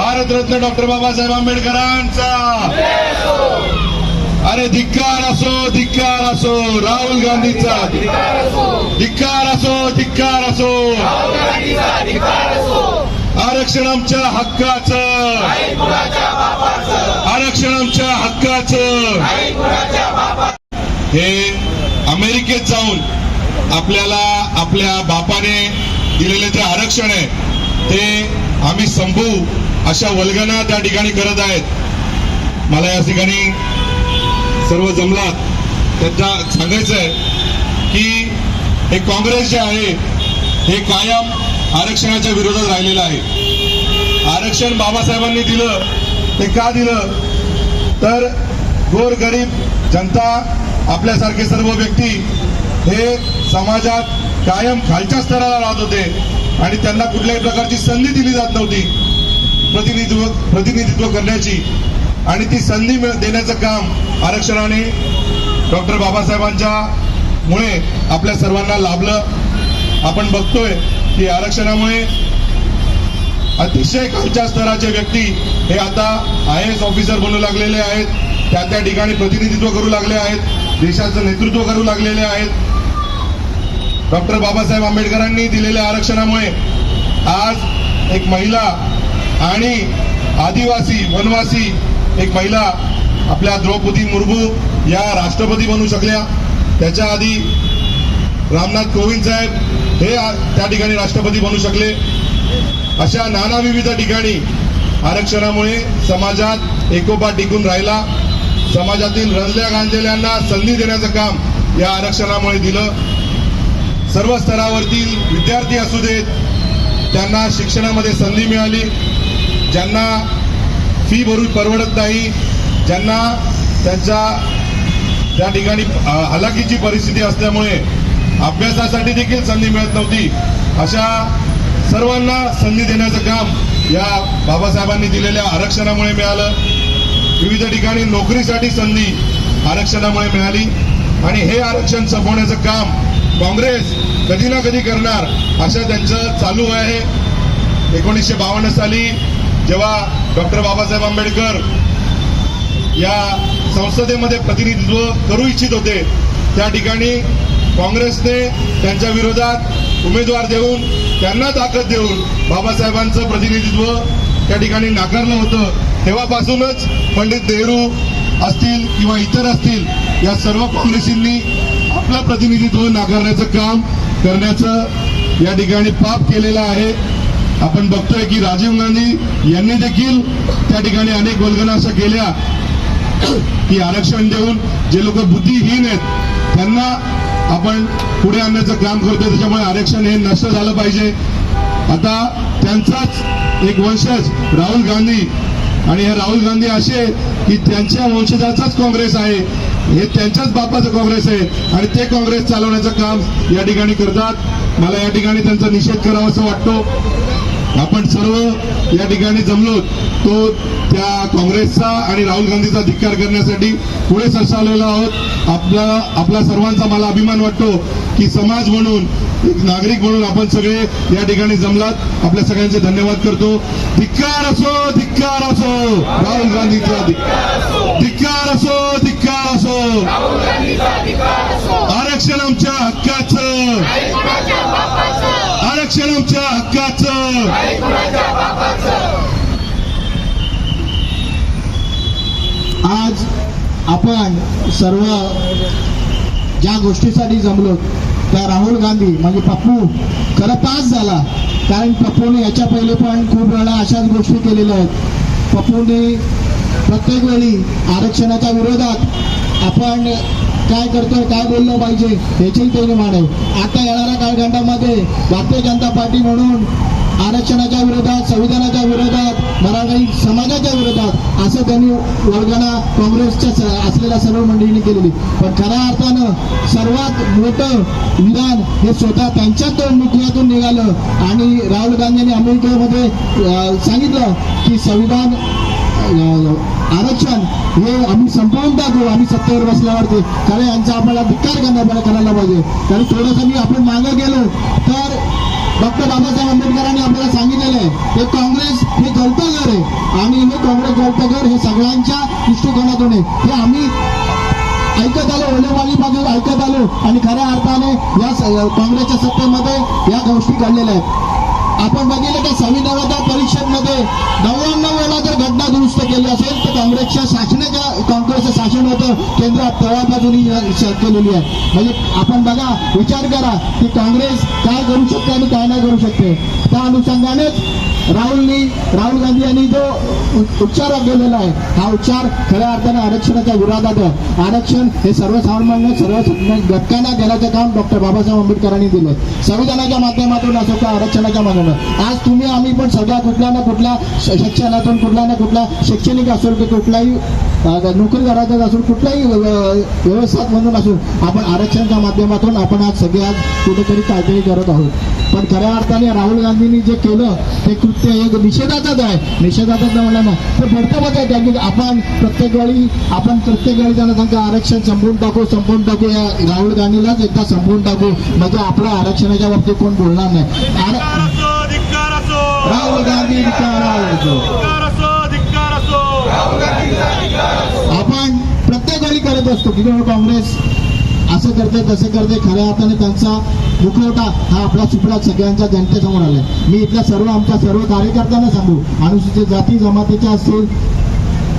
Bharat Ratna doctor Babasaheb आंबेडकरांचा. अरे धिक्कार असो धिक्कार असो राहुल गांधीचा. धिक्कार असो धिक्कार असो. आरक्षण आमच्या हक्काचं. आरक्षण आमच्या हक्काचं. हे अमेरिकेत जाऊन आपल्याला आपल्या बापाने दिलेले जे आरक्षण आहे ते आम्ही संपवू अशा वल्गना त्या ठिकाणी करत आहेत. मला या ठिकाणी सर्व जमलात त्यांना सांगायचं आहे की हे काँग्रेस जे आहे हे कायम आरक्षणाच्या विरोधात राहिलेलं आहे. आरक्षण बाबासाहेबांनी दिलं ते का दिलं? तर गोरगरीब जनता आपल्यासारखे सर्व व्यक्ती हे समाजात कायम खालच्या स्तराला राहत होते आणि त्यांना कुठल्याही प्रकारची संधी दिली जात नव्हती. प्रतिनिधित्व प्रतिनिधित्व करण्याची. आणि ती संधी देण्याचं काम आरक्षणाने डॉक्टर बाबासाहेबांच्या मुळे आपल्या सर्वांना लाभलं. आपण बघतोय की आरक्षणामुळे अतिशय खालच्या स्तराचे व्यक्ती हे आता आय एस ऑफिसर बनू लागलेले आहेत. त्या त्या ठिकाणी प्रतिनिधित्व करू लागले आहेत. देशाचं नेतृत्व करू लागलेले आहेत. डॉक्टर बाबासाहेब आंबेडकरांनी दिलेल्या आरक्षणामुळे आज एक महिला आणि आदिवासी वनवासी एक महिला आपल्या द्रौपदी मुर्मू या राष्ट्रपती बनू शकल्या. त्याच्या आधी रामनाथ कोविंद साहेब हे त्या ठिकाणी राष्ट्रपती बनू शकले. अशा नाना विविध ठिकाणी आरक्षणामुळे समाजात एकोपा टिकून राहिला. समाजातील रंजल्या गांजलेल्यांना संधी देण्याचं काम या आरक्षणामुळे दिलं. सर्व स्तरावरतील विद्यार्थी असू देत त्यांना शिक्षणामध्ये संधी मिळाली. ज्यांना फी भरून परवडत नाही ज्यांना त्यांच्या त्या ठिकाणी हलाखीची परिस्थिती असल्यामुळे अभ्यासासाठी देखील संधी मिळत नव्हती. अशा सर्वांना संधी देण्याचं काम या बाबासाहेबांनी दिलेल्या आरक्षणामुळे मिळालं. विविध ठिकाणी नोकरीसाठी संधी आरक्षणामुळे मिळाली. आणि हे आरक्षण संपवण्याचं काम काँग्रेस कधी ना कधी करणार असं त्यांचं चालू आहे. एकोणीसशे बावन्न साली जेव्हा डॉक्टर बाबासाहेब आंबेडकर या संसदेमध्ये प्रतिनिधित्व करू इच्छित होते त्या ठिकाणी काँग्रेसने त्यांच्या विरोधात उमेदवार देऊन त्यांना ताकद देऊन बाबासाहेबांचं प्रतिनिधित्व त्या ठिकाणी नाकारलं होतं. तेव्हापासूनच पंडित नेहरू असतील किंवा इतर असतील या सर्व काँग्रेसींनी आपला प्रतिनिधित्व नाकारण्याचं काम करण्याचं या ठिकाणी पाप केलेलं आहे. आपण बघतोय की राजीव गांधी यांनी देखील त्या ठिकाणी अनेक वल्गना अशा केल्या. की आरक्षण देऊन जे लोक बुद्धिहीन आहेत त्यांना आपण पुढे आणण्याचं काम करतोय. त्याच्यामुळे आरक्षण हे नष्ट झालं पाहिजे. आता त्यांचाच एक वंशज राहुल गांधी. आणि हे राहुल गांधी असे की त्यांच्या वंशजाचाच काँग्रेस आहे. हे त्यांच्याच बापाचं काँग्रेस आहे आणि ते काँग्रेस चालवण्याचं काम या ठिकाणी करतात. मला या ठिकाणी त्यांचा निषेध करावा असं वाटतो. आपण सर्व या ठिकाणी जमलो तो त्या काँग्रेसचा आणि राहुल गांधीचा धिक्कार करण्यासाठी पुढे सरसावलेलो आहोत. आपला आपला सर्वांचा मला अभिमान वाटतो की समाज म्हणून एक नागरिक म्हणून आपण सगळे या ठिकाणी जमलात. आपल्या सगळ्यांचे धन्यवाद करतो. धिक्कार असो धिक्कार असो राहुल गांधीचा धिक- धिक्कार असो धिक्कार असो. आरक्षण आमच्या हक्काचं. आरक्षण आमच्या हक्काचं. आज आपण सर्व ज्या गोष्टीसाठी जमलो त्या राहुल गांधी म्हणजे पप्पू खरं पास झाला. कारण पप्पूने याच्या पहिले पण खूप वेळा अशाच गोष्टी केलेल्या आहेत. पप्पूने प्रत्येक वेळी आरक्षणाच्या विरोधात आपण काय करतोय काय बोललं पाहिजे याची त्याने मांडव. आता येणाऱ्या कालखंडामध्ये भारतीय जनता पार्टी म्हणून आरक्षणाच्या विरोधात संविधानाच्या विरोधात मराठी समाजाच्या विरोधात असं त्यांनी वर्गाला काँग्रेसच्या असलेल्या सर्व मंडळींनी केलेली. पण खऱ्या अर्थानं सर्वात मोठं विधान हे स्वतः त्यांच्या मुखयातून निघालं. आणि राहुल गांधींनी अमेरिकेमध्ये सांगितलं की संविधान आरक्षण हे आम्ही संपवून टाकू. आम्ही सत्तेवर बसल्यावरती. कारण यांचा आम्हाला धिक्कार करण्या करायला पाहिजे. कारण थोडंसं मी आपण मागं गेलो तर डॉक्टर बाबासाहेब आंबेडकरांनी आपल्याला सांगितलेलं आहे हे काँग्रेस हे गळतघर आहे. आणि हे काँग्रेस गौतघर हे सगळ्यांच्या दृष्टिकोनातून आहे. हे आम्ही ऐकत आलो ओलेवाली बाजू ऐकत आलो. आणि खऱ्या अर्थाने या काँग्रेसच्या सत्तेमध्ये या गोष्टी घडलेल्या आहेत. आपण बघितलं की संविधानाच्या परिषदमध्ये नव्याण्णव वेळा जर घटना दुरुस्त केली असेल तर काँग्रेसच्या शासनाच्या काँग्रेसचं शासन होतं केंद्रात तेव्हापासून केलेली आहे. म्हणजे आपण बघा विचार करा की काँग्रेस काय करू शकते आणि काय नाही करू शकते. त्या अनुषंगानेच राहुलनी राहुल गांधी यांनी जो उच्चार केलेला आहे हा उच्चार खऱ्या अर्थाने आरक्षणाच्या विरोधात आहे. आरक्षण हे सर्वसामान्य सर्व घटकांना देण्याचं काम डॉक्टर बाबासाहेब आंबेडकरांनी दिलं संविधानाच्या माध्यमातून असो किंवा आरक्षणाच्या माध्यमातून. आज तुम्ही आम्ही पण सगळ्या कुठल्या ना कुठल्या शिक्षणातून कुठल्या ना कुठल्या शैक्षणिक असो की कुठलाही नोकरी करायचं असून कुठल्याही व्य- व्यवस्थात म्हणून असून आपण आरक्षणाच्या माध्यमातून आपण आज सगळे आज कुठेतरी काहीतरी करत आहोत. पण खऱ्या अर्थाने राहुल गांधींनी जे केलं ते कृत्य एक निषेधाचंच आहे. निषेधाचंच म्हणलं ना ते भडकवत आहे. त्या की आपण प्रत्येक वेळी आपण प्रत्येक वेळी त्यांना सांगतो आरक्षण संपवून टाकू संपवून टाकू. या राहुल गांधीलाच एकदा संपवून टाकू. म्हणजे आपल्या आरक्षणाच्या बाबतीत कोण बोलणार नाही. राहुल गांधी विचारायचो धिक्कार असो धिक्कार असो आपण प्रत्येक वेळी करत असतो. की काँग्रेस असं करते तसं करते. खऱ्या अर्थाने त्यांचा मुखवटा हा आपला सुपडा सगळ्यांच्या जनतेसमोर आलाय. मी इथल्या सर्व आमच्या सर्व कार्यकर्त्यांना सांगू अनुसूचित जाती जमातीच्या असतील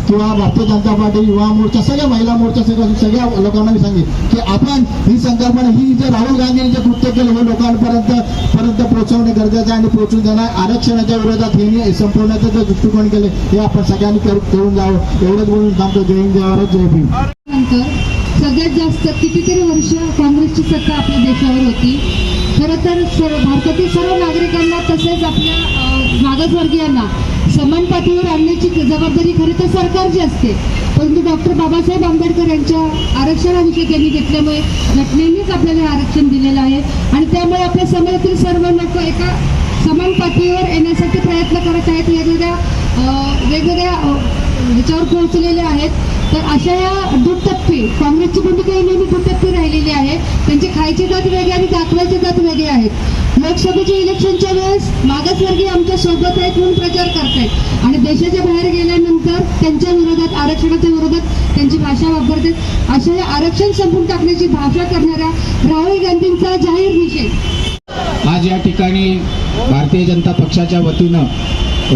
किंवा भारतीय जनता पार्टी युवा मोर्चा सगळ्या महिला मोर्चा सगळ्या सगळ्या लोकांना मी सांगेन की आपण ही संकल्पना ही जे राहुल गांधींनी जे कृत्य केलं हे लोकांपर्यंत पर्यंत पोहोचवणे गरजेचं आहे आणि पोहोचून देणार. आरक्षणाच्या विरोधात हे संपवण्याचं जे दृष्टिकोन केले हे आपण सगळ्यांनी करून जावं. एवढंच बोलून थांबतो. जय हिंद जय भारत जय भीम. नंतर सगळ्यात जास्त कितीतरी वर्ष काँग्रेसची सत्ता आपल्या देशावर होती. खरं तर सर्व भारतातील सर्व नागरिकांना तसेच आपल्या मागासवर्गीयांना समान पातळीवर आणण्याची जबाबदारी खरं तर सरकारची असते. परंतु डॉक्टर बाबासाहेब आंबेडकर यांच्या आरक्षणाविषयी त्यांनी घेतल्यामुळे घटनेनेच आपल्याला हे आरक्षण दिलेलं आहे. आणि त्यामुळे आपल्या समाजातील सर्व लोक एका समान पातळीवर येण्यासाठी प्रयत्न करत आहेत. वेगवेगळ्या वेगवेगळ्या ह्याच्यावर पोहोचलेले आहेत. तर अशा या दुटप्पी काँग्रेसची भूमिका ही नेहमी दुटप्पी राहिलेली आहे त्यांचे खायचे जात वेगळे आणि दाखवायचे जात वेगळे आहेत. लोकसभेच्या इलेक्शनच्या वेळेस मागासवर्गीय आमच्यासोबत आहेत म्हणून प्रचार करतायत. आणि देशाच्या बाहेर गेल्यानंतर त्यांच्या विरोधात आरक्षणाच्या विरोधात त्यांची भाषा वापरतात. अशा या आरक्षण संपून टाकण्याची भाषा करणाऱ्या राहुल गांधींचा जाहीर निषेध. आज या ठिकाणी भारतीय जनता पक्षाच्या वतीनं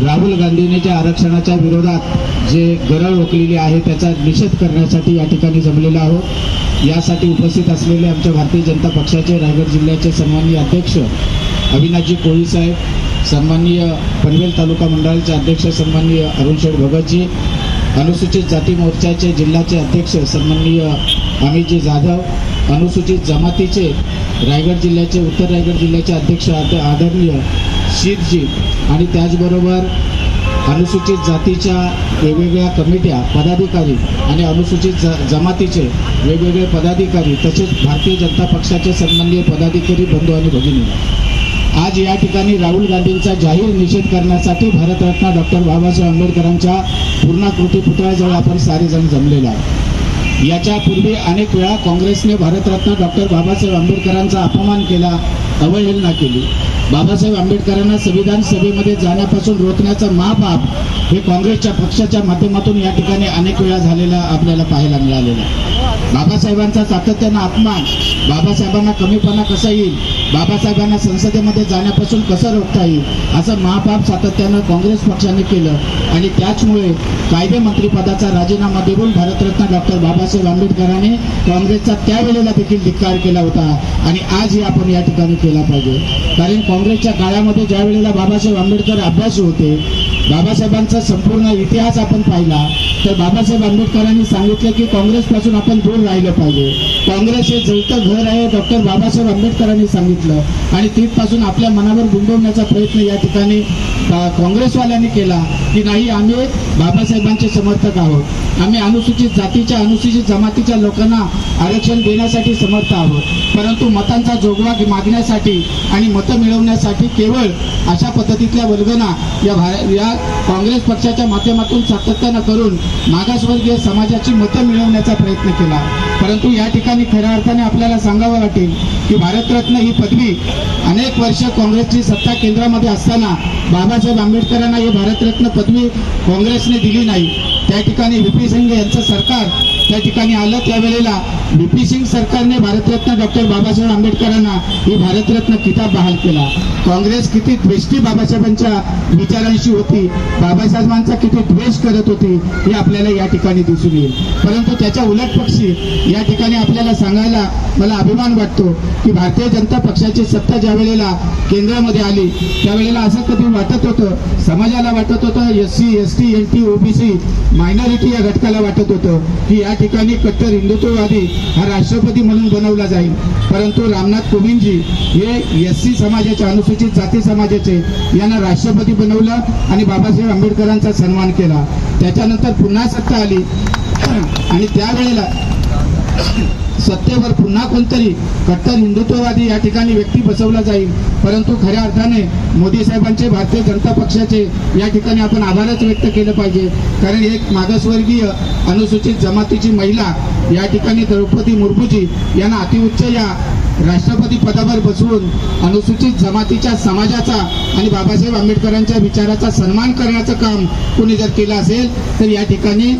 राहुल गांधींनी ज्या आरक्षणाच्या विरोधात जे गरळ ओकलेली आहे त्याचा निषेध करण्यासाठी या ठिकाणी जमलेलो आहोत. यासाठी उपस्थित असलेले आमच्या भारतीय जनता पक्षाचे रायगड जिल्ह्याचे सन्माननीय अध्यक्ष अविनाशजी कोळी साहेब सन्माननीय पनवेल तालुका मंडळाचे अध्यक्ष सन्माननीय अरुणशेठ भगतजी अनुसूचित जाती मोर्चाचे जिल्ह्याचे अध्यक्ष सन्माननीय अमितजी जाधव अनुसूचित जमातीचे रायगड जिल्ह्याचे उत्तर रायगड जिल्ह्याचे अध्यक्ष आद- आदरणीय शीटजी आणि त्याचबरोबर अनुसूचित जातीच्या वेगवेगळ्या कमिट्या पदाधिकारी आणि अनुसूचित ज जमातीचे वेगवेगळे पदाधिकारी तसेच भारतीय जनता पक्षाचे सन्माननीय पदाधिकारी बंधू आणि भगिनी. आज या ठिकाणी राहुल गांधींचा जाहीर निषेध करण्यासाठी भारतरत्न डॉक्टर बाबासाहेब आंबेडकरांच्या पूर्णाकृती पुतळ्याजवळ आपण सारेजण जमलेलो आहे याच्यापूर्वी अनेक वेळा काँग्रेसने भारतरत्न डॉक्टर बाबासाहेब आंबेडकरांचा अपमान केला अवहेलना केली बाबासाहेब आंबेडकरांना संविधान सभेमध्ये जाण्यापासून रोखण्याचा महापाप हे काँग्रेसच्या पक्षाच्या माध्यमातून या ठिकाणी अनेक वेळा झालेला आपल्याला पाहायला मिळालेला आहे. बाबासाहेबांचा सातत्यानं अपमान बाबासाहेबांना कमीपणा कसा येईल बाबासाहेबांना संसदेमध्ये जाण्यापासून कसं रोखता येईल असं महापाप सातत्यानं काँग्रेस पक्षाने केलं. आणि त्याचमुळे कायदे मंत्रीपदाचा राजीनामा देऊन भारतरत्न डॉक्टर बाबासाहेब आंबेडकरांनी काँग्रेसचा त्यावेळेला देखील धिक्कार केला होता. आणि आजही आपण या ठिकाणी केला पाहिजे. कारण काँग्रेसच्या काळामध्ये ज्या वेळेला बाबासाहेब आंबेडकर अभ्यासू होते बाबासाहेबांचा संपूर्ण इतिहास आपण पाहिला तर बाबासाहेब आंबेडकरांनी सांगितलं की काँग्रेसपासून आपण दूर राहिलं पाहिजे. काँग्रेस हे जळतं घर आहे डॉक्टर बाबासाहेब आंबेडकरांनी सांगितलं. आणि तिथपासून आपल्या मनावर गुंतवण्याचा प्रयत्न या ठिकाणी का- काँग्रेसवाल्यांनी केला की नाही आम्ही बाबासाहेबांचे समर्थक आहोत. आम्ही अनुसूचित जातीच्या अनुसूचित जमातीच्या लोकांना आरक्षण देण्यासाठी समर्थ आहोत. परंतु मतांचा जोगवा मागण्यासाठी आणि मतं मिळवण्यासाठी केवळ अशा पद्धतीतल्या वर्गना या भा- या काँग्रेस पक्षाच्या माध्यमातून सातत्यानं करून मागासवर्गीय समाजाची मतं मिळवण्याचा प्रयत्न केला. परंतु या ठिकाणी खऱ्या अर्थाने आपल्याला सांगावं वाटेल की भारतरत्न ही पदवी अनेक वर्ष काँग्रेसची सत्ता केंद्रामध्ये असताना बाबासाहेब आंबेडकरांना ही भारतरत्न पदवी काँग्रेसने दिली नाही. त्या ठिकाणी व्ही पी सिंग यांचं सरकार त्या ठिकाणी आलं त्यावेळेला व्ही पी सिंग सरकारने भारतरत्न डॉक्टर बाबासाहेब आंबेडकरांना ही भारतरत्न किताब बहाल केला. काँग्रेस किती द्वेष्टी बाबासाहेबांच्या विचारांशी होती बाबासाहेबांचा किती द्वेष करत होती हे आपल्याला या ठिकाणी दिसून येईल. परंतु त्याच्या उलट पक्षी या ठिकाणी आपल्याला सांगायला मला अभिमान वाटतो की भारतीय जनता पक्षाची सत्ता ज्या वेळेला केंद्रामध्ये आली त्यावेळेला असं कधी वाटत होतं समाजाला वाटत होतं S C S T N T OBC minority या घटकाला वाटत होतं की या ठिकाणी कट्टर हिंदुत्ववादी हा राष्ट्रपती म्हणून बनवला जाईल. परंतु रामनाथ कोविंदजी हे एस सी समाजाचे अनुसूचित जाती समाजाचे यांना राष्ट्रपती बनवलं आणि बाबासाहेब आंबेडकरांचा सन्मान केला. त्याच्यानंतर पुन्हा सत्ता आली. आणि त्यावेळेला सत्तेवर पुन्हा कोणतरी कट्टर हिंदुत्ववादी या ठिकाणी व्यक्ती बसवला जाईल. परंतु खऱ्या अर्थाने मोदी साहेबांचे भारतीय जनता पक्षाचे या ठिकाणी आपण आभारच व्यक्त केलं पाहिजे. कारण एक मागासवर्गीय अनुसूचित जमातीची महिला या ठिकाणी द्रौपदी मुर्मूजी यांना अतिउच्च या राष्ट्रपती पदावर बसवून अनुसूचित जमातीच्या समाजाचा आणि बाबासाहेब आंबेडकरांच्या विचाराचा सन्मान करण्याचं काम कोणी जर केलं असेल तर या ठिकाणी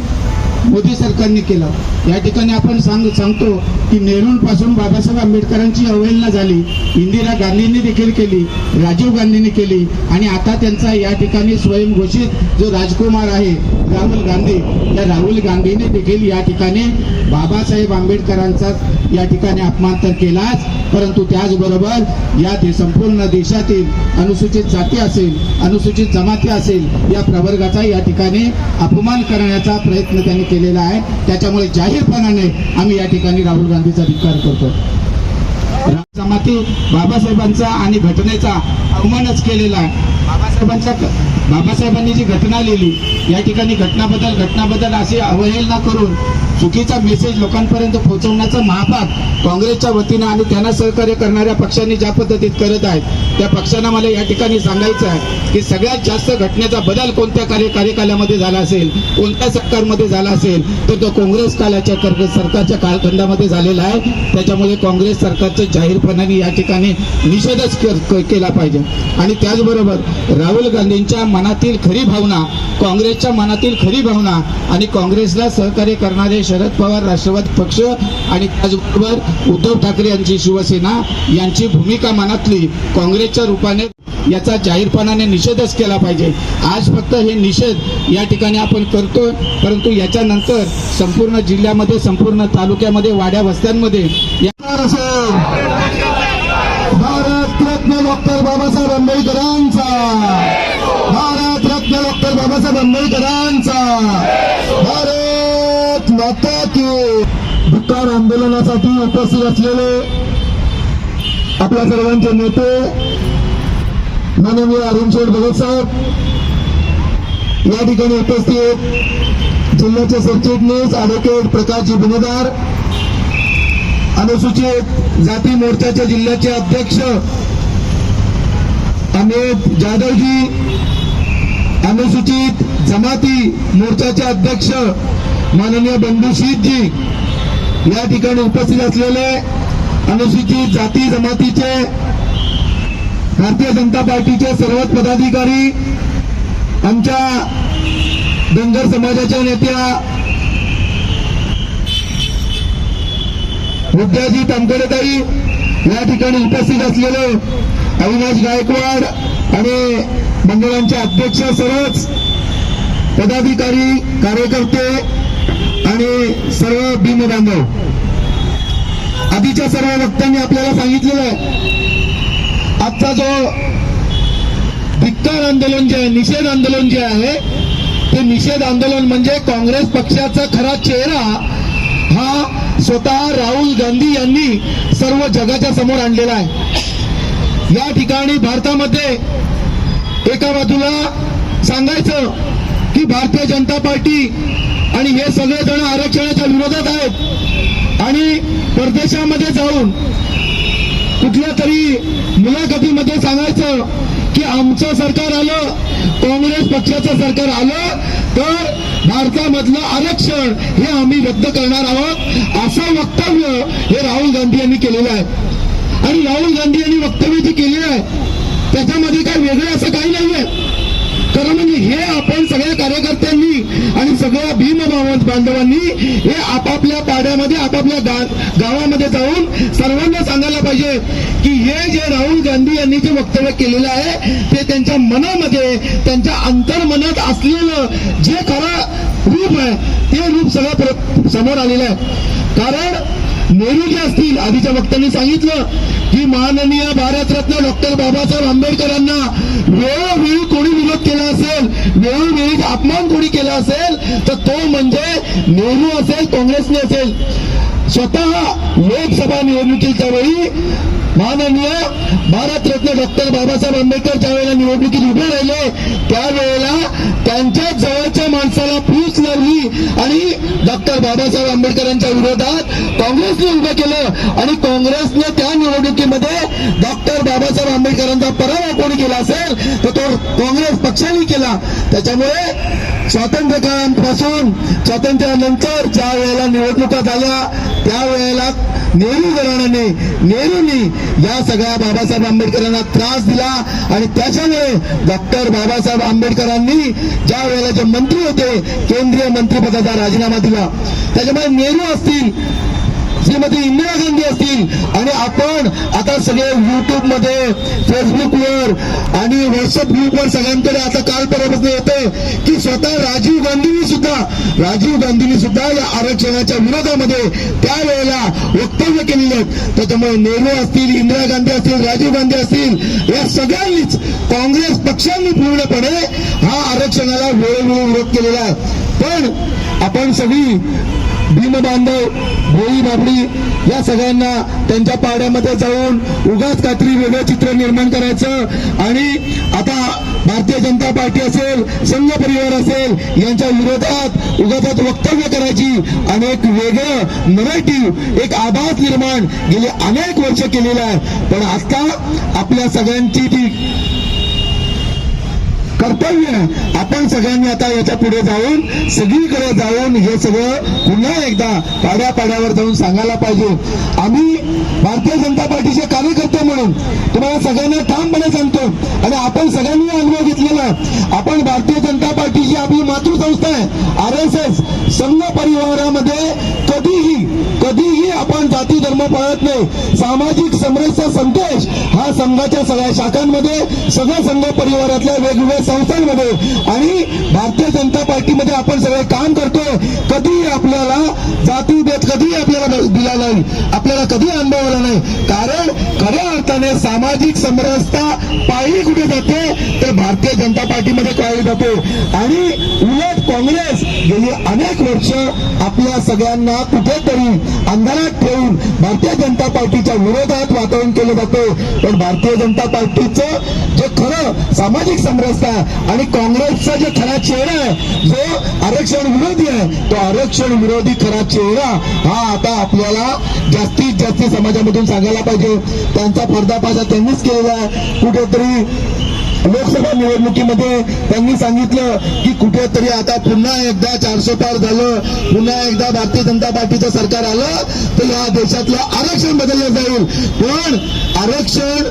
मोदी सरकारने केलं. या ठिकाणी आपण सांग सांगतो की नेहरूंपासून बाबासाहेब आंबेडकरांची अवहेलना झाली. इंदिरा गांधींनी देखील केली राजीव गांधींनी केली आणि आता त्यांचा या ठिकाणी स्वयंघोषित जो राजकुमार आहे राहुल गांधी त्या राहुल गांधीने देखील या ठिकाणी बाबासाहेब आंबेडकरांचा या ठिकाणी अपमान तर केलाच. परंतु त्याचबरोबर या दे- संपूर्ण देशातील अनुसूचित जाती असेल अनुसूचित जमाती असेल या प्रवर्गाचा या ठिकाणी अपमान करण्याचा प्रयत्न त्यांनी केलेला आहे. त्याच्यामुळे जाहीरपणाने आम्ही या ठिकाणी राहुल गांधीचा धिक्कार करतो जमाती बाबासाहेबांचा आणि घटनेचा अवमानच केलेला आहे. बाबासाहेबांच्या बाबासाहेबांनी जी घटना लिहिली या ठिकाणी घटनाबद्दल घटनाबद्दल अशी अवहेलना करून चुकीचा मेसेज लोकांपर्यंत पोहोचवण्याचा महापाप काँग्रेसच्या वतीनं आणि त्यांना सहकार्य करणाऱ्या पक्षांनी ज्या पद्धतीत करत आहेत त्या पक्षांना मला या ठिकाणी सांगायचं आहे की सगळ्यात जास्त घटनेचा बदल कोणत्या कार्य कार्यकालामध्ये झाला असेल कोणत्या सरकारमध्ये झाला असेल तर तो काँग्रेस कालाच्या कर- सरकारच्या कालखंडामध्ये झालेला आहे. त्याच्यामुळे काँग्रेस सरकारचं जाहीरपणाने या ठिकाणी निषेधच केला पाहिजे. आणि त्याचबरोबर राहुल गांधींच्या मनातील खरी भावना काँग्रेसच्या मनातील खरी भावना आणि काँग्रेसला सहकार्य करणारे शरद पवार राष्ट्रवादी पक्ष आणि त्याचबरोबर उद्धव ठाकरे यांची शिवसेना यांची भूमिका मनातली काँग्रेसच्या रूपाने याचा जाहीरपणाने निषेधच केला पाहिजे. आज फक्त हे निषेध या ठिकाणी आपण करतो परंतु याच्यानंतर संपूर्ण जिल्ह्यामध्ये संपूर्ण तालुक्यामध्ये वाड्या वस्त्यांमध्ये या भारत रत्न डॉक्टर बाबासाहेब आंबेडकरांचा माता की धिक्कार आंदोलनासाठी उपस्थित असलेले आपल्या सर्वांचे नेते माननीय अरुण शेठ भगत साहेब या ठिकाणी उपस्थित जिल्ह्याचे सरचिटणीस ॲडव्होकेट प्रकाशजी बिनेदार अनुसूचित जाती मोर्चाच्या जिल्ह्याचे अध्यक्ष अमित जाधवजी अनुसूचित जमाती मोर्चाचे अध्यक्ष माननीय बंधू जी या ठिकाणी उपस्थित असलेले अनुसूचित जाती जमातीचे भारतीय जनता पार्टीचे सर्वच पदाधिकारी आमच्या धनगर समाजाच्या नेत्या विद्याजी तामकडेताई या ठिकाणी उपस्थित असलेले अविनाश गायकवाड आणि मंडळांचे अध्यक्ष सर्वच पदाधिकारी कार्यकर्ते आणि सर्व भीम बांधव आधीच्या सर्व वक्त्यांनी आपल्याला सांगितलेलं आहे आजचा जो धिक्कार आंदोलन जे आहे निषेध आंदोलन जे आहे ते निषेध आंदोलन म्हणजे काँग्रेस पक्षाचा खरा चेहरा हा स्वतः राहुल गांधी यांनी सर्व जगाच्या समोर आणलेला आहे. या ठिकाणी भारतामध्ये एका बाजूला सांगायचं की भारतीय जनता पार्टी आणि हे सगळेजण आरक्षणाच्या विरोधात आहेत. आणि परदेशामध्ये जाऊन कुठल्या तरी मुलाखतीमध्ये सांगायचं की आमचं सरकार आलं काँग्रेस पक्षाचं सरकार आलं तर भारतामधलं आरक्षण हे आम्ही रद्द करणार आहोत असं वक्तव्य हे राहुल गांधी यांनी केलेलं आहे. आणि राहुल गांधी यांनी वक्तव्य जे केलेलं आहे त्याच्यामध्ये काय वेगळं असं काही नाहीये. खरं म्हणजे हे आपण सगळे कार्यकर्ते आणि सगळ्या भीम बांधवांनी हे आपापल्या पाड्यामध्ये आपापल्या गावामध्ये जाऊन सर्वांना सांगायला पाहिजे की हे जे राहुल गांधी यांनी जे वक्तव्य केलेलं आहे ते त्यांच्या मनामध्ये त्यांच्या अंतर्मनात असलेलं जे खरं रूप आहे ते रूप सगळं समोर आलेलं आहे. कारण नेहरू जे असतील आधीच्या वक्त्यांनी सांगितलं की माननीय भारतरत्न डॉक्टर बाबासाहेब आंबेडकरांना वेळोवेळी कोणी विरोध केला असेल वेळोवेळी अपमान कोणी केला असेल तर तो म्हणजे नेहरू असेल काँग्रेसने असेल. स्वतः लोकसभा निवडणुकीच्या वेळी माननीय भारतरत्न डॉक्टर बाबासाहेब आंबेडकर ज्या वेळेला निवडणुकीत उभे राहिले त्यावेळेला त्यांच्या जवळच्या माणसाला फूस लावली आणि डॉक्टर बाबासाहेब आंबेडकरांच्या विरोधात काँग्रेसने उभं केलं आणि काँग्रेसने त्या निवडणुकीमध्ये डॉक्टर बाबासाहेब आंबेडकरांचा पराभव कोणी केला असेल तर तो काँग्रेस पक्षाने केला. त्याच्यामुळे स्वातंत्र्य काळापासून स्वातंत्र्यानंतर ज्या वेळेला निवडणुका झाल्या त्यावेळेला नेहरू घराण्याने नेहरूंनी या सगळ्या बाबासाहेब आंबेडकरांना त्रास दिला आणि त्याच्यामुळे डॉक्टर बाबासाहेब आंबेडकरांनी ज्या वेळेला जे मंत्री होते केंद्रीय मंत्रिपदाचा राजीनामा दिला. त्याच्यामुळे नेहरू असतील श्रीमती इंदिरा गांधी असतील. आणि आपण आता सगळे युट्यूबमध्ये फेसबुकवर आणि व्हॉट्सअप ग्रुपवर सगळ्यांकडे आता काल परवापासून येते की स्वतः राजीव गांधींनी सुद्धा राजीव गांधींनी सुद्धा या आरक्षणाच्या विरोधामध्ये त्यावेळेला वक्तव्य केलेले आहेत. त्याच्यामुळे नेहरू असतील इंदिरा गांधी असतील राजीव गांधी असतील या सगळ्यांनीच काँग्रेस पक्षांनी पूर्णपणे हा आरक्षणाला वेळोवेळी विरोध केलेला आहे. पण आपण सगळी भीमबांधव भोई बाबडी या सगळ्यांना त्यांच्या पाड्यामध्ये जाऊन उगाच काहीतरी वेगळं चित्र निर्माण करायचं. आणि आता भारतीय जनता पार्टी असेल संघ परिवार असेल यांच्या विरोधात उगाच वक्तव्य करायची आणि एक वेगळं नरेटिव्ह एक आभास निर्माण गेले अनेक वर्ष केलेलं आहे. पण आता आपल्या सगळ्यांची ती कर्तव्य आपण सगळ्यांनी आता याच्यापुढे जाऊन सगळीकडे जाऊन हे सगळं पुन्हा एकदा पाड्या पाड्यावर जाऊन सांगायला पाहिजे. आम्ही भारतीय जनता पार्टीचे कार्यकर्ते म्हणून तुम्हाला सगळ्यांना ठामपणे सांगतो आणि आपण सगळ्यांनी अनुभव घेतलेला आपण भारतीय जनता पार्टीची आपली मातृसंस्था आहे आर एस एस संघ परिवारामध्ये कधीही कधीही आपण जाती धर्म पाळत नाही. सामाजिक समरसचा संदेश हा संघाच्या सगळ्या शाखांमध्ये सगळ्या संघ परिवारातल्या वेगवेगळ्या संस्थांमध्ये आणि भारतीय जनता पार्टीमध्ये आपण सगळे काम करतोय कधीही आपल्याला जातीभेद कधीही आपल्याला दिला नाही. आपल्याला कधी अनुभवला नाही. कारण खऱ्या अर्थाने सामाजिक समरसता पाहिली कुठे जाते तर भारतीय जनता पार्टीमध्ये कळली जाते. आणि उलट काँग्रेस गेली अनेक वर्ष आपल्या सगळ्यांना कुठेतरी अंधारात ठेवून भारतीय जनता पार्टीच्या विरोधात वातावरण केलं जातं. पण भारतीय जनता पार्टीचं जे खरं सामाजिक समरसता आणि काँग्रेसचा जे खरा चेहरा आहे जो आरक्षण विरोधी आहे तो आरक्षण विरोधी खरा चेहरा हा आता आपल्याला जास्तीत जास्त समाजामधून सांगायला पाहिजे. त्यांचा पर्दाफाश त्यांनीच केलेला आहे. कुठेतरी लोकसभा निवडणुकीमध्ये त्यांनी सांगितलं की कुठेतरी आता पुन्हा एकदा चारशे पार झालं पुन्हा एकदा भारतीय जनता पार्टीचं सरकार आलं तर या देशातलं आरक्षण बदललं जाईल. पण आरक्षण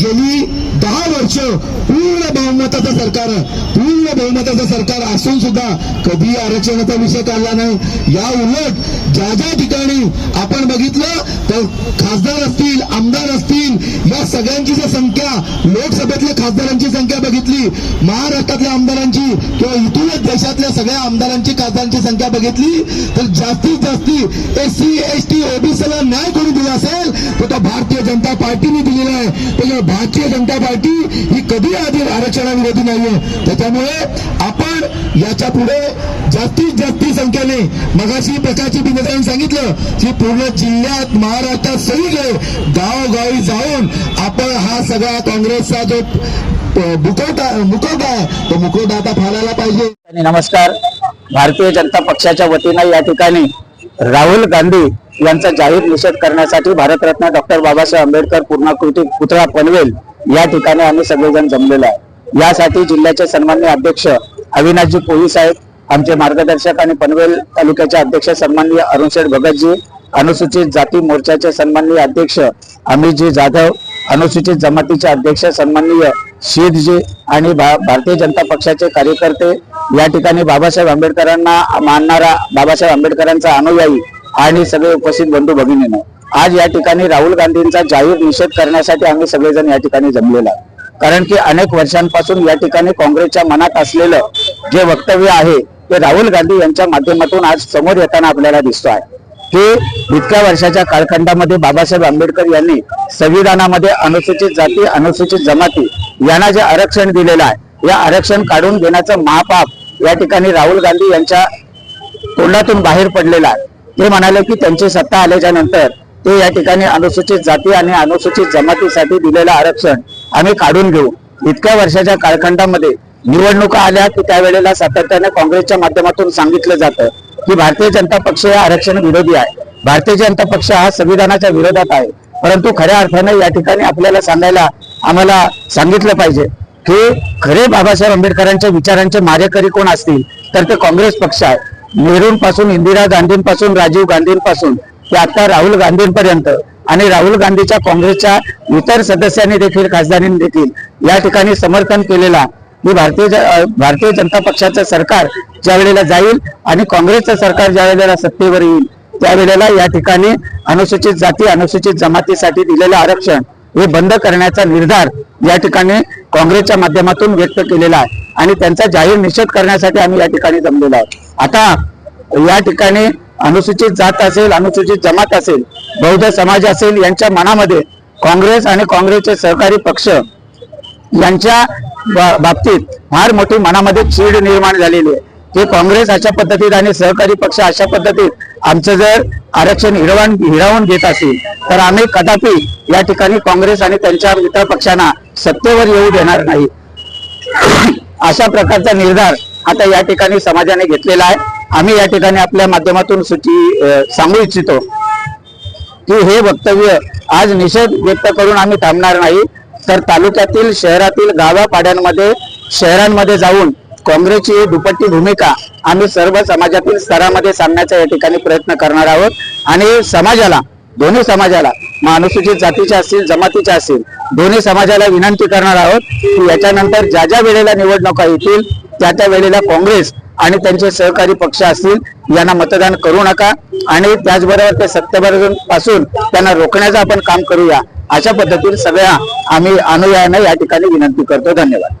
गेली दहा वर्ष पूर्ण बहुमताचं सरकार पूर्ण बहुमताचं सरकार असून सुद्धा कधी आरक्षणाचा विषय काढला नाही. या उलट ज्या ज्या ठिकाणी आपण बघितलं तर खासदार असतील आमदार असतील या सगळ्यांची जर संख्या लोकसभेतल्या खासदारांची संख्या बघितली महाराष्ट्रातल्या आमदारांची किंवा इथूनच देशातल्या सगळ्या आमदारांची खासदारांची संख्या बघितली तर जास्तीत जास्ती एस सी एस टी ओबीसीला न्याय कोणी दिला असेल तर तो भारतीय जनता पार्टीने दिलेला आहे. त्यामुळे भारतीय जनता पार्टी ही कधी आधी आरक्षणाविरोधी नाहीये. त्याच्यामुळे आपण याच्यापुढे जास्तीत जास्त संख्येने मगाशी प्रकाशची बिंद्रांनी सांगितलं की पूर्ण जिल्ह्यात महाराष्ट्रात सगळीकडे गावोगावी जाऊन आपण हा सगळा काँग्रेसचा जो अ, मुखवटा मुखवटा आहे तो मुखवटा आता फाडायला पाहिजे. नमस्कार. भारतीय जनता पक्षाच्या वतीनं या ठिकाणी राहुल गांधी यांचा जाहीर निषेध करण्यासाठी भारतरत्न डॉक्टर बाबासाहेब आंबेडकर पूर्णाकृती पुतळा पनवेल या ठिकाणी आम्ही सगळेजण जमलेलो आहे. यासाठी जिल्ह्याचे सन्मान्य अध्यक्ष अविनाशजी पोलीस आहेत आमचे मार्गदर्शक आणि पनवेल तालुक्याचे अध्यक्ष सन्माननीय अरुणशेठ भगतजी अनुसूचित जाती मोर्चाचे सन्माननीय अध्यक्ष अमितजी जाधव अनुसूचित जमातीचे अध्यक्ष सन्माननीय शीदजी आणि भा- भारतीय जनता पक्षाचे कार्यकर्ते या ठिकाणी बाबासाहेब आंबेडकरांना मानणारा बाबासाहेब आंबेडकरांचा अनुयायी आणि सगळे उपस्थित बंधू भगिनीनं आज या ठिकाणी राहुल गांधींचा जाहीर निषेध करण्यासाठी आम्ही सगळेजण या ठिकाणी जमलेलो आहे कारण की अनेक वर्षांपासून या ठिकाणी काँग्रेसच्या मनात असलेलं जे वक्तव्य आहे ते राहुल गांधी यांच्या माध्यमातून आज समोर येताना आपल्याला दिसतो आहे की इतक्या वर्षाच्या कालखंडामध्ये बाबासाहेब आंबेडकर यांनी संविधानामध्ये अनुसूचित जाती अनुसूचित जमाती यांना जे आरक्षण दिलेलं आहे या आरक्षण काढून घेण्याचं महापाप या ठिकाणी राहुल गांधी यांच्या तोंडातून बाहेर पडलेला आहे. ते म्हणाले की त्यांची सत्ता आल्याच्यानंतर ते या ठिकाणी अनुसूचित जाती आणि अनुसूचित जमातीसाठी दिलेलं आरक्षण आम्ही काढून घेऊ. इतक्या वर्षाच्या कालखंडामध्ये निवडणुका आल्या की त्यावेळेला सातत्याने काँग्रेसच्या माध्यमातून सांगितलं जातं की भारतीय जनता पक्ष हा आरक्षण विरोधी आहे. भारतीय जनता पक्ष हा संविधानाच्या विरोधात आहे. परंतु खऱ्या अर्थाने या ठिकाणी आपल्याला सांगायला आम्हाला सांगितलं पाहिजे. हे खरे बाबासाहेब आंबेडकरांच्या विचारांचे मारेकरी कोण असतील? तर ते काँग्रेस पक्ष आहे. नेहरूंपासून इंदिरा गांधींपासून राजीव गांधींपासून ते आता राहुल गांधींपर्यंत आणि राहुल गांधीच्या काँग्रेसच्या इतर सदस्यांनी देखील खासदारांनी देखील या ठिकाणी समर्थन केलेला की भारतीय भारतीय जनता पक्षाचं सरकार ज्या वेळेला जाईल आणि काँग्रेसचं सरकार ज्या वेळेला सत्तेवर येईल त्यावेळेला या ठिकाणी अनुसूचित जाती अनुसूचित जमातीसाठी दिलेलं आरक्षण हे बंद करण्याचा निर्धार या ठिकाणी काँग्रेसच्या माध्यमातून व्यक्त केलेला आहे. आणि त्यांचा जाहीर निषेध करण्यासाठी आम्ही या ठिकाणी जमलेलो आहोत. आता या ठिकाणी अनुसूचित जात असेल अनुसूचित जमात असेल बौद्ध समाज असेल यांच्या मनामध्ये काँग्रेस आणि काँग्रेसचे सहकारी पक्ष यांच्या बा- बाबतीत फार मोठी मनामध्ये चीड निर्माण झालेली आहे. की काँग्रेस अशा पद्धतीत आणि सहकारी पक्ष अशा पद्धतीत आमचं जर आरक्षण हिरवण हिरावून घेत असेल तर आम्ही कदापि या ठिकाणी काँग्रेस आणि त्यांच्या मित्र पक्षांना सत्तेवर येऊ देणार नाही. अशा प्रकारचा निर्धार आता या ठिकाणी समाजाने घेतलेला आहे. आम्ही या ठिकाणी आपल्या माध्यमातून सूची सांगू इच्छितो की हे वक्तव्य आज निषेध व्यक्त करून आम्ही थांबणार नाही. तर तालुक्यातील शहरातील गावापाड्यांमध्ये शहरांमध्ये जाऊन काँग्रेसची ही दुपट्टी भूमिका आम्ही सर्व समाजातील स्तरामध्ये सांगण्याचा या ठिकाणी प्रयत्न करणार आहोत. आणि समाजाला दोन्ही समाजाला मग अनुसूचित जातीच्या असतील जमातीच्या असतील दोन्ही समाजाला विनंती करणार आहोत की याच्यानंतर ज्या ज्या वेळेला निवडणुका येतील त्या त्या वेळेला काँग्रेस आणि त्यांचे सहकारी पक्ष असतील यांना मतदान करू नका. आणि त्याचबरोबर ते सत्तेवर पासून त्यांना रोखण्याचं आपण काम करूया. अशा पद्धतीने सगळ्या आम्ही अनुयायांना या ठिकाणी विनंती करतो. धन्यवाद.